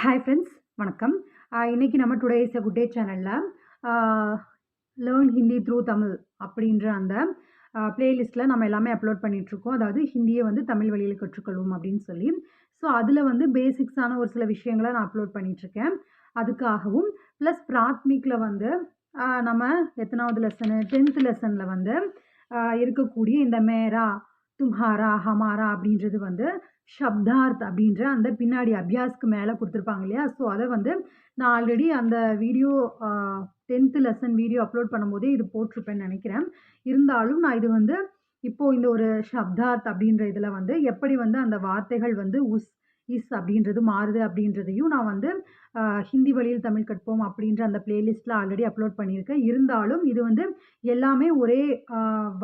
Hi friends வணக்கம். இன்றைக்கி நம்ம today is a good day சேனலில் லேர்ன் ஹிந்தி த்ரூ தமிழ் அப்படின்ற அந்த பிளேலிஸ்ட்டில் நம்ம எல்லாமே அப்லோட் பண்ணிகிட்ருக்கோம் அதாவது ஹிந்தியை வந்து தமிழ் வழியில் கற்றுக்கொள்வோம் அப்படின்னு சொல்லி. ஸோ அதில் வந்து பேசிக்ஸான ஒரு சில விஷயங்களை நான் அப்லோட் பண்ணிகிட்ருக்கேன் அதுக்காகவும் ப்ளஸ் பிராத்மிக்கில் வந்து நம்ம எத்தனாவது லெசனு டென்த் லெசனில் வந்து இருக்கக்கூடிய இந்த மேரா தும்ஹாரா ஹமாரா அப்படின்றது வந்து ஷப்தார்த் அப்படின்ற அந்த பின்னாடி அபியாஸ்க்கு மேலே கொடுத்துருப்பாங்க இல்லையா? ஸோ அதை வந்து நான் ஆல்ரெடி அந்த video tenth lesson video upload பண்ணும்போதே இது போட்டிருப்பேன்னு நினைக்கிறேன். இருந்தாலும் நான் இது வந்து இப்போது இந்த ஒரு ஷப்தார்த் அப்படின்ற இதில் வந்து எப்படி வந்து அந்த வார்த்தைகள் வந்து உஸ் இஸ் அப்படின்றது மாறுது அப்படின்றதையும் நான் வந்து ஹிந்தி வழியில் தமிழ் கற்போம் அப்படின்ற அந்த பிளேலிஸ்ட்டில் ஆல்ரெடி அப்லோட் பண்ணியிருக்கேன். இருந்தாலும் இது வந்து எல்லாமே ஒரே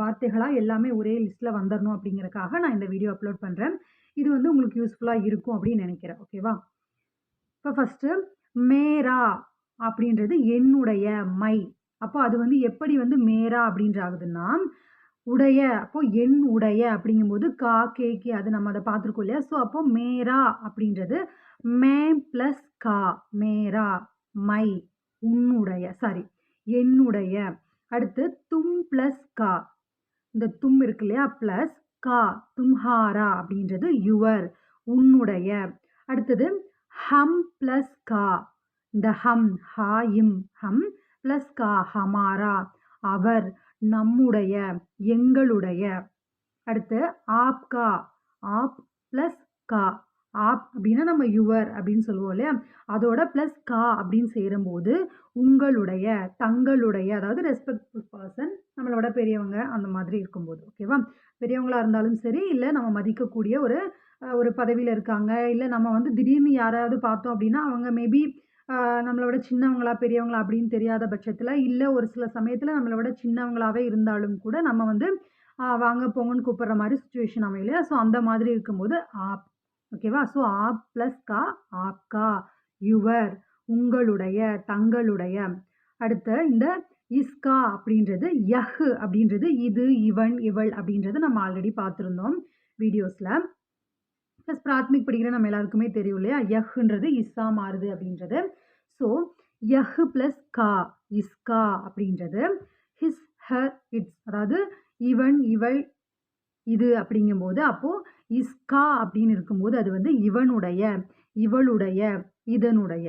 வார்த்தைகளாக எல்லாமே ஒரே லிஸ்ட்டில் வந்துடணும் அப்படிங்கிறக்காக நான் இந்த வீடியோ அப்லோட் பண்ணுறேன் இது வந்து உங்களுக்கு யூஸ்ஃபுல்லாக இருக்கும் அப்படின்னு நினைக்கிறேன். ஓகேவா இப்போ ஃபஸ்ட்டு மேரா அப்படின்றது என்னுடைய மை. அப்போ அது வந்து எப்படி வந்து மேரா அப்படின்ற ஆகுதுன்னா உடைய அப்போ என் உடைய அப்படிங்கும்போது கா கே கே அது நம்ம அதை பார்த்துருக்கோம் இல்லையா? ஸோ அப்போ மேரா அப்படின்றது மே ப்ளஸ் கா மேரா மை உன்னுடைய சாரி என்னுடைய. அடுத்து தும் ப்ளஸ் கா. இந்த தும் இருக்கு இல்லையா? ப்ளஸ் கா தும்ஹாரா அப்படின்றது யுவர் உன்னுடைய. அடுத்தது ஹம் ப்ளஸ் கா. இந்த ஹம் ஹா இம் ஹம் ப்ளஸ் கா ஹமாரா. அவர் நம்முடைய எங்களுடைய. அடுத்து ஆப்கா ஆப் ப்ளஸ் கா. ஆப் அப்படின்னா நம்ம யுவர் அப்படின்னு சொல்லுவோம் இல்லையா? அதோட ப்ளஸ் கா அப்படின்னு சேரும்போது உங்களுடைய தங்களுடைய அதாவது ரெஸ்பெக்ட்ஃபுல் பர்சன் நம்மளோட பெரியவங்க அந்த மாதிரி இருக்கும்போது ஓகேவா பெரியவங்களாக இருந்தாலும் சரி இல்லை நம்ம மதிக்கக்கூடிய ஒரு ஒரு பதவியில் இருக்காங்க இல்லை நம்ம வந்து திடீர்னு யாராவது பார்த்தோம் அப்படின்னா அவங்க மேபி நம்மளோட சின்னவங்களா பெரியவங்களா அப்படின்னு தெரியாத பட்சத்தில் இல்லை ஒரு சில சமயத்தில் நம்மளோட சின்னவங்களாவே இருந்தாலும் கூட நம்ம வந்து வாங்க போங்கன்னு கூப்பிட்ற மாதிரி சுச்சுவேஷன் அமையலையா ஸோ அந்த மாதிரி இருக்கும்போது ஆப் ஓகேவா ஸோ ஆப் ப்ளஸ் கா? ஆப்கா யுவர் உங்களுடைய தங்களுடைய. அடுத்த இந்த இஸ்கா அப்படின்றது யஹ் அப்படின்றது இது இவன் இவள் அப்படின்றது நம்ம ஆல்ரெடி பார்த்துருந்தோம் வீடியோஸில். ப்ளஸ் பிராத்மிக் படிக்கிற நம்ம எல்லாருக்குமே தெரியும் இல்லையா? யஹ்ன்றது இஸ்ஸா மாறுது அப்படின்றது. ஸோ யஹ் ப்ளஸ் கா இஸ்கா அப்படின்றது. His her its. அதாவது இவன் இவள் இது அப்படிங்கும்போது அப்போது இஸ்கா அப்படின்னு இருக்கும்போது அது வந்து இவனுடைய இவளுடைய இதனுடைய.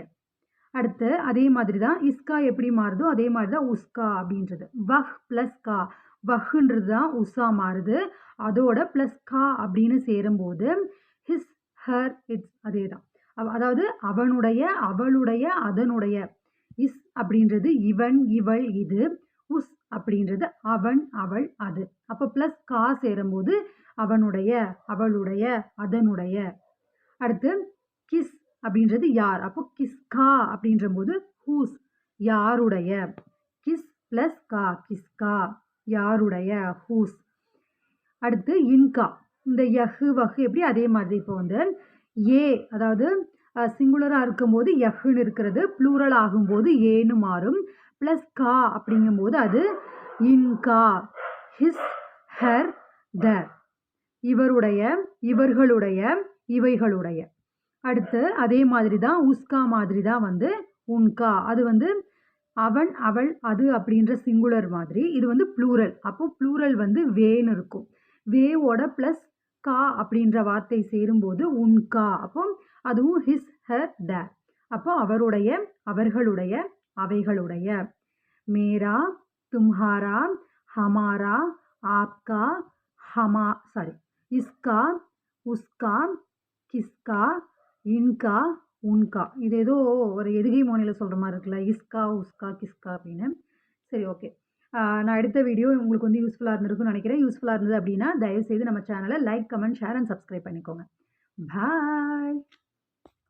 அடுத்து அதே மாதிரி தான் இஸ்கா எப்படி மாறுதோ அதே மாதிரி தான் உஸ்கா அப்படின்றது. வஹ் ப்ளஸ் கா. வஹ்ன்றது தான் உஸா மாறுது. அதோட ப்ளஸ் கா அப்படின்னு சேரும்போது ஹர் இட்ஸ் அதே தான் அதாவது அவனுடைய அவளுடைய அதனுடைய இஸ் அப்படின்றது இவன் இவள் இது உஸ் அப்படின்றது அவன் அவள் அது. அப்போ ப்ளஸ் கா சேரும்போது அவனுடைய அவளுடைய அதனுடைய. அடுத்து கிஸ் அப்படின்றது யார்? அப்போ கிஸ்கா அப்படின்ற போது ஹூஸ் யாருடைய? கிஸ் ப்ளஸ் கா கிஸ்கா யாருடைய? ஹூஸ் அடுத்து இன்கா. இந்த யஹு வஹு எப்படி அதே மாதிரி இப்போ வந்து ஏ அதாவது சிங்குலராக இருக்கும்போது யஹுன்னு இருக்கிறது ப்ளூரல் ஆகும்போது ஏன்னு மாறும். ப்ளஸ் கா அப்படிங்கும்போது அது இன்கா ஹிஸ் ஹர் த இவருடைய இவர்களுடைய இவைகளுடைய. அடுத்து அதே மாதிரி தான் உஸ்கா மாதிரி தான் வந்து உன்கா அது வந்து அவன் அவள் அது அப்படின்ற சிங்குலர் மாதிரி. இது வந்து ப்ளூரல் அப்போ ப்ளூரல் வந்து வேன்னு இருக்கும். வேவோட ப்ளஸ் கா அப்படின்ற வார்த்தை சேரும்போது உன்கா அப்போ அதுவும் ஹிஸ் ஹர் த அப்போ அவருடைய அவர்களுடைய அவைகளுடைய. மேரா தும்ஹாரா ஹமாரா ஆப்கா ஹமா சாரி இஸ்கா உஸ்கா கிஸ்கா இன்கா உன்கா. இது ஏதோ ஒரு எதுகை மோனியில் சொல்கிற மாதிரி இருக்குல்ல. இஸ்கா உஸ்கா கிஸ்கா அப்படின்னு. சரி ஓகே நான் எடுத்த வீடியோ உங்களுக்கு வந்து யூஸ்ஃபுல்லாக இருந்திருக்கும்னு நினைக்கிறேன். யூஸ்ஃபுல்லாக இருந்தது அப்படின்னா தயவுசெய்து நம்ம சேனலை like comment share and subscribe பண்ணிக்கோங்க. பாய்